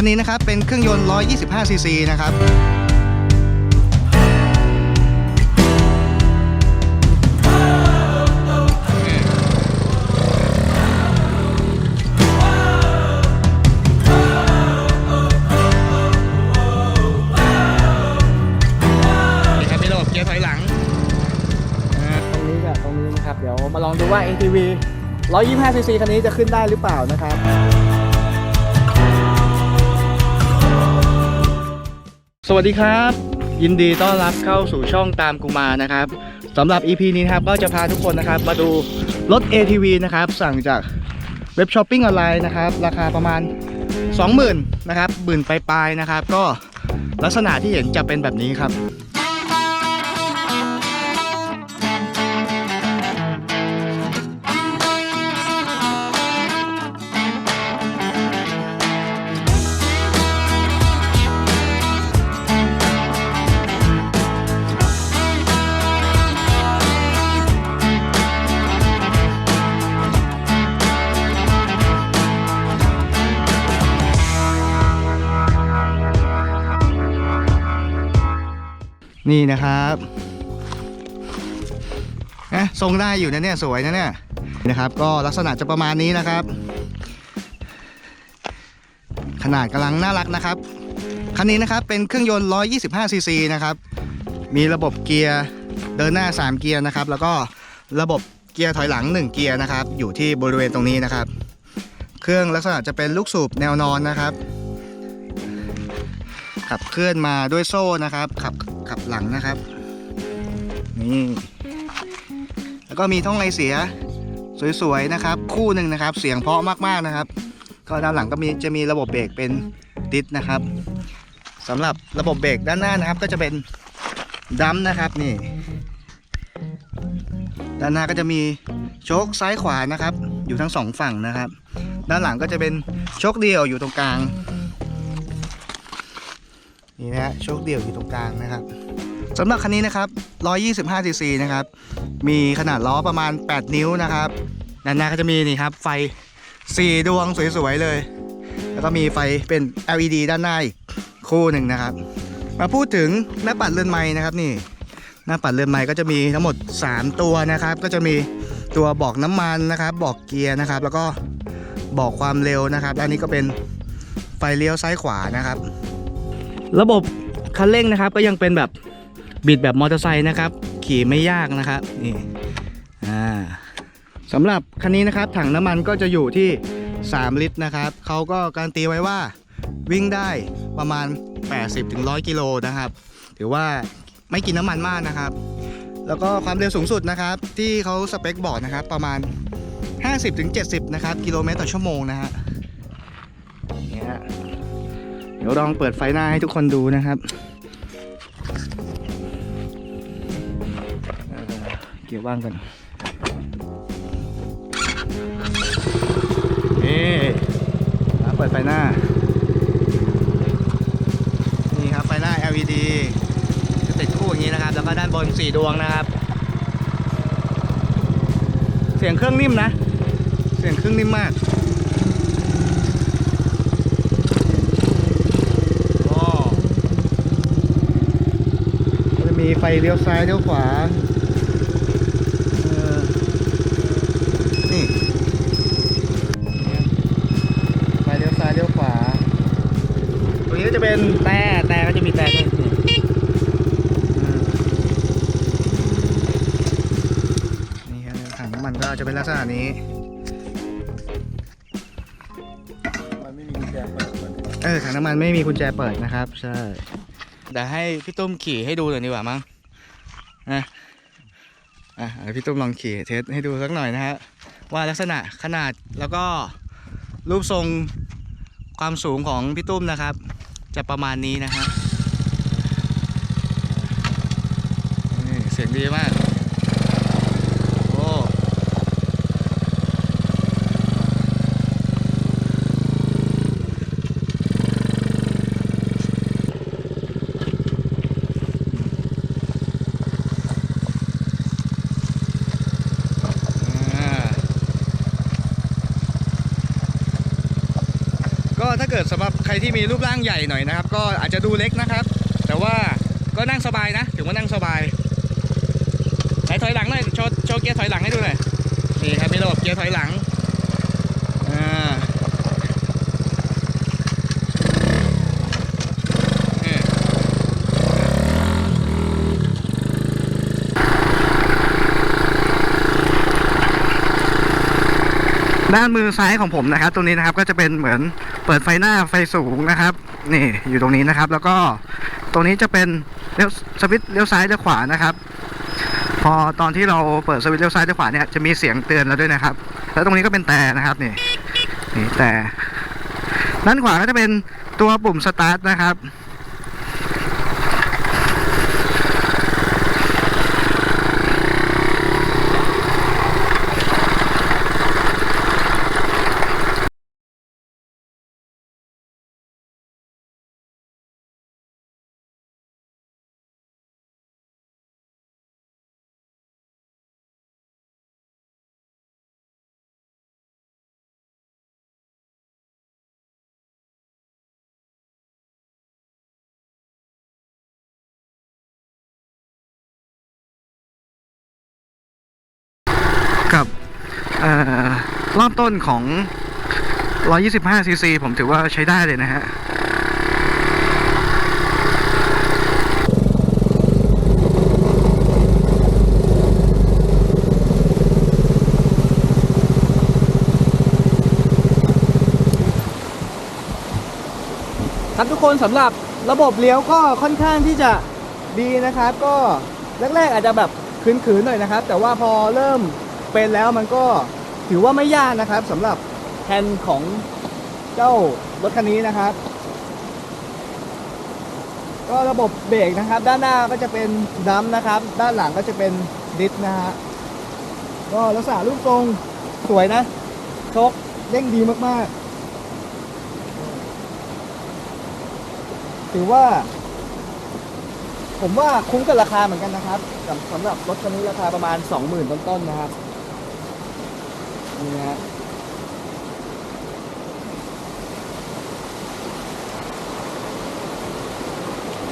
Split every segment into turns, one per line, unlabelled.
คันนี้นะครับเป็นเครื่องยนต์ 125 ซีซีนะครับนี่ครับมีระบเกียร์ถอยหลัง
ตรงนี้กับตรงนี้นะครับเดี๋ยวมาลองดูว่า ATV 125 cc คันนี้จะขึ้นได้หรือเปล่านะครับ
สวัสดีครับ ยินดีต้อนรับเข้าสู่ช่องตามกูมานะครับสำหรับ EP นี้นะครับก็จะพาทุกคนนะครับ มาดูรถ ATV นะครับ สั่งจากเว็บช้อปปิ้งออนไลน์นะครับ ราคาประมาณ 20,000นะครับหมื่นปลายๆนะครับ ก็ลักษณะที่เห็นจะเป็นแบบนี้ครับ นี่นะครับนะทรงได้อยู่นะเนี่ยสวยนะเนี่ยนะครับ ก็ลักษณะจะประมาณนี้นะครับ ขนาดกำลังน่ารักนะครับคันนี้นะครับเป็นเครื่องยนต์ 125 ซีซีนะครับ มีระบบเกียร์เดินหน้า 3 เกียร์นะครับ แล้วก็ระบบเกียร์ถอยหลัง 1 เกียร์นะครับ อยู่ที่บริเวณตรงนี้นะครับ เครื่องลักษณะจะเป็นลูกสูบแนวนอนนะครับ ขับเคลื่อนมาด้วยโซ่นะครับ ขับ ขับหลังนะครับ นี่ แล้วก็มีท่องไอเสีย สวยๆนะครับ คู่หนึ่งนะครับ เสียงเพาะมากๆนะครับ ก็ด้านหลังก็มีจะมีระบบเบรกเป็นดิสนะครับสำหรับระบบเบรกด้านหน้านะครับ ก็จะเป็นดัมนะครับนี่ ด้านหน้าก็จะมีโชคซ้ายขวานะครับ อยู่ทั้งสองฝั่งนะครับ ด้านหลังก็จะเป็นโชคเดียวอยู่ตรงกลางนี่นะฮะโชคเดี่ยวอยู่ตรงกลางนะครับ สำหรับคันนี้นะครับ125 cc นะครับ มีขนาดล้อประมาณ 8 นิ้วนะครับด้านหน้าก็จะมีนี่ครับ ไฟ 4 ดวงสวยๆเลย แล้วก็มีไฟเป็น LED ด้านหน้าอีกคู่หนึ่งนะครับ มาพูดถึงหน้าปัดเรือนไม้นะครับนี่ หน้าปัดเรือนไม้ก็จะมีทั้งหมด 3 ตัวนะครับ ก็จะมีตัวบอกน้ำมันนะครับ บอกเกียร์นะครับ แล้วก็บอกความเร็วนะครับด้านนี้ก็เป็นไฟเลี้ยวซ้ายขวานะครับ ระบบคันเร่งนะครับก็ยังเป็นแบบ บิดแบบมอเตอร์ไซค์นะครับ ขี่ไม่ยากนะครับนี่อ่าสำหรับคันนี้นะครับ ถังน้ำมันก็จะอยู่ที่ 3 ลิตรนะครับเขาก็การนตีไว้ว่าวิ่งได้ประมาณ 80-100 กิโลนะครับ ถือว่าไม่กินน้ำมันมากนะครับ แล้วก็ความเร็วสูงสุดนะครับ ที่เขาสเปคบอกนะครับ ประมาณ 50-70 นะครับ กิโลเมตรต่อชั่วโมงนะฮะนี่ยเดี๋ยวลองเปิดไฟหน้าให้ทุกคนดูนะครับ เกียร์ว่างกันนี่อะเปิดไฟหน้า นี่ครับไฟหน้า LED จะติดคู่อย่างนี้นะครับ แล้วก็ด้านบน4ดวงนะครับ เสียงเครื่องนิ่มนะ เสียงเครื่องนิ่มมากก็จะมีไฟเลี้ยวซ้ายเลี้ยวขวาเออนี่ไฟเลี้ยวซ้ายเลี้ยวขวา ตรง นี้ก็จะเป็นแต่แต่ก็จะมีแต่ด้วยนี่อ่านี่ครับถังน้ำมันก็จะเป็นลักษณะนี้
มันไม่มีกุญแจเปิดมัน
เออถังน้ำมันไม่มีกุญแจเปิดนะครับ ใช่เดี๋ยวให้พี่ตุ้มขี่ให้ดูหน่อยดีกว่ามั้งนะอะให้พี่ตุ้มลองขี่เทสให้ดูสักหน่อยนะฮะว่าลักษณะขนาดแล้วก็รูปทรงความสูงของพี่ตุ้มนะครับ จะประมาณนี้นะฮะนี่เสียงดีมากโอ้อ่า ก็ถ้าเกิด กิดสำหรับใคร ที่มีรูปร่างใหญ่หน่อยนะครับ ก็อาจจะดูเล็กนะครับ แต่ว่าก็นั่งสบายนะถือว่านั่งสบายไหนถอยหลังหน่อยโชว์โชว์เกียร์ถอยหลังให้ดูหน่อยนี่ครับมีระบบเกียร์ถอยหลังอ่านี่ ด้านมือซ้ายของผมนะครับ ตรงนี้นะครับก็จะเป็นเหมือนเปิดไฟหน้าไฟสูงนะครับ นี่อยู่ตรงนี้นะครับ แล้วก็ตรงนี้จะเป็นเลี้ยวสวิตช์เลี้ยวซ้ายเลี้ยวขวานะครับ พอตอนที่เราเปิดสวิตช์เลี้ยวซ้ายเลี้ยวขวาเนี่ยจะมีเสียงเตือนเราด้วยนะครับ แล้วตรงนี้ก็เป็นแต่นะครับนี่นี่แต่ด้านขวาก็จะเป็นตัวปุ่มสตาร์ทนะครับ กับเอ่อ รอบต้นของ 125ซีซีผมถือว่าใช้ได้เลยนะฮะ
ครับทุกคนสำหรับระบบเลี้ยวก็ค่อนข้างที่จะดีนะครับ ก็แรกๆอาจจะแบบขืนๆหน่อยนะครับ แต่ว่าพอเริ่ม เป็นแล้วมันก็ถือว่าไม่ยากนะครับสำหรับแฮนด์ของเจ้ารถคันนี้นะครับ ก็ระบบเบรกนะครับ ด้านหน้าก็จะเป็นดัมนะครับ ด้านหลังก็จะเป็นดิสนะฮะก็ลักษณะรูปทรงสวยนะชคเร่งดีมากๆ ถือว่า ผมว่าคุ้มกับราคาเหมือนกันนะครับสำสำหรับรถคันนี้ราคาประมาณ 20,000ต้นๆนะครับ นี่นะฮะ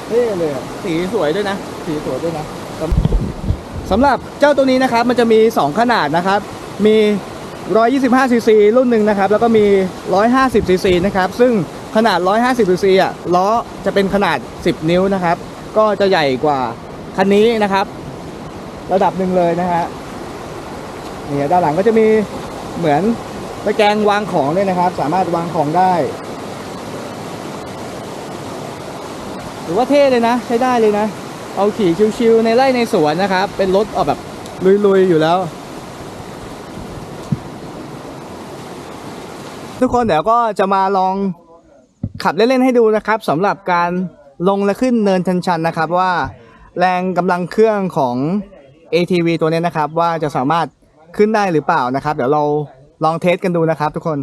เท่เลยอะสีสวยด้วยนะ สีสวยด้วยนะสำสำหรับเจ้าตัวนี้นะครับ มันจะมี 2 ขนาดนะครับ มี 125ซีซีรุ่นหนึ่งนะครับ แล้วก็มี 150ซีซีนะครับ ซึ่งขนาด 150ซีซีอะล้อจะเป็นขนาด 10 นิ้วนะครับ ก็จะใหญ่กว่าคันนี้นะครับ ระดับหนึ่งเลยนะฮะนี่ด้านหลังก็จะมี เหมือนตะแกรงวางของด้วยนะครับ สามารถวางของได้หรือว่าเท่เลยนะ ใช้ได้เลยนะ เอาขี่ชิวๆในไร่ในสวนนะครับ เป็นรถออกแบบลุยๆอยู่แล้ว ทุกคนเดี๋ยวก็จะมาลองขับเล่นๆให้ดูนะครับสำหรับการลงและขึ้นเนินชันๆนะครับว่าแรงกำลังเครื่องของ ATV ตัวนี้นะครับ ว่าจะสามารถ ขึ้นได้หรือเปล่านะครับ เดี๋ยวเราลองเทสกันดูนะครับทุกคน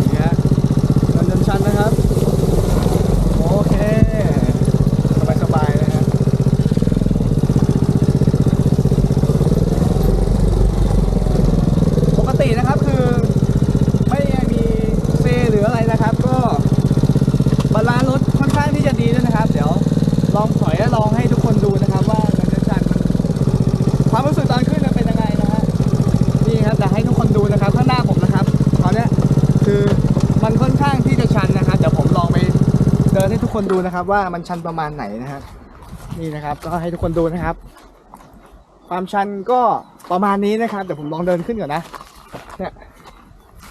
นี่ฮะเดินชันนะครับ โอเค สบายสบายๆนะฮะปกตินะครับคือ ไม่ได้มีเซหรืออะไรนะครับ ก็บาลานซ์รถค่อนข้างที่จะดีด้วยนะครับ เดี๋ยวลองถอยและลองให้ทุกคนดูนะครับ ว่าเดินชันมันความรู้สึกตอนขึ้นมันเป็นยังไงนะฮะ นี่ครับแต่ให้ทุกคนดูนะครับข้างหน้าผมนะครับตอนเนี้ยคือมันค่อนข้างที่จะชันนะครับเดี๋ยวผมลองไปเดินให้ ทุกคนดูนะครับ ว่ามันชันประมาณไหนนะฮะนี่นะครับ ก็ให้ทุกคนดูนะครับ ความชันก็ประมาณนี้นะครับเดี๋ยวผมลองเดินขึ้นก่อนนะเนี่ย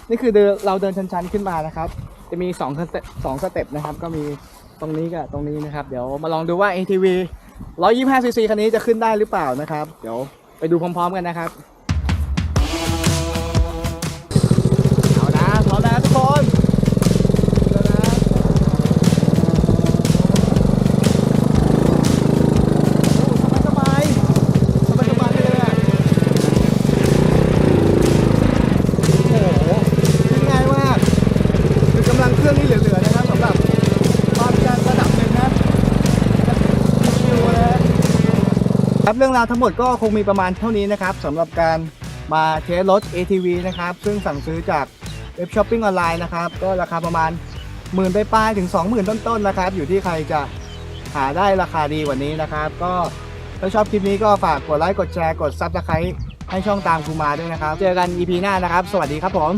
นี่คือเดินเราเดินชันๆขึ้นมานะครับ จะมีสองสเต็ปสองสเต็ปนะครับ ก็มีตรงนี้กับตรงนี้นะครับ เดี๋ยวมาลองดูว่า ATV 125 cc คันนี้จะขึ้นได้หรือเปล่านะครับ เดี๋ยวไปดูพร้อมๆกันนะครับเอานะพร้อมนะทุกคนเอานะโอ้สบายสบาย ครับเรื่องราวทั้งหมดก็คงมีประมาณเท่านี้นะครับสำหรับการมาเทสรถ ATV นะครับ ซึ่งสั่งซื้อจากเว็บช้อปปิ้งออนไลน์นะครับ ก็ราคาประมาณหมื่นไปปลายๆถึง 20,000 ต้นๆนะครับ อยู่ที่ใครจะหาได้ราคาดีกว่านี้นะครับ ก็ถ้าชอบคลิปนี้ก็ฝากกดไลค์กดแชร์กดซับสไครต์ให้ช่องตามครูมาด้วยนะครับ เจอกัน EP หน้านะครับ สวัสดีครับผม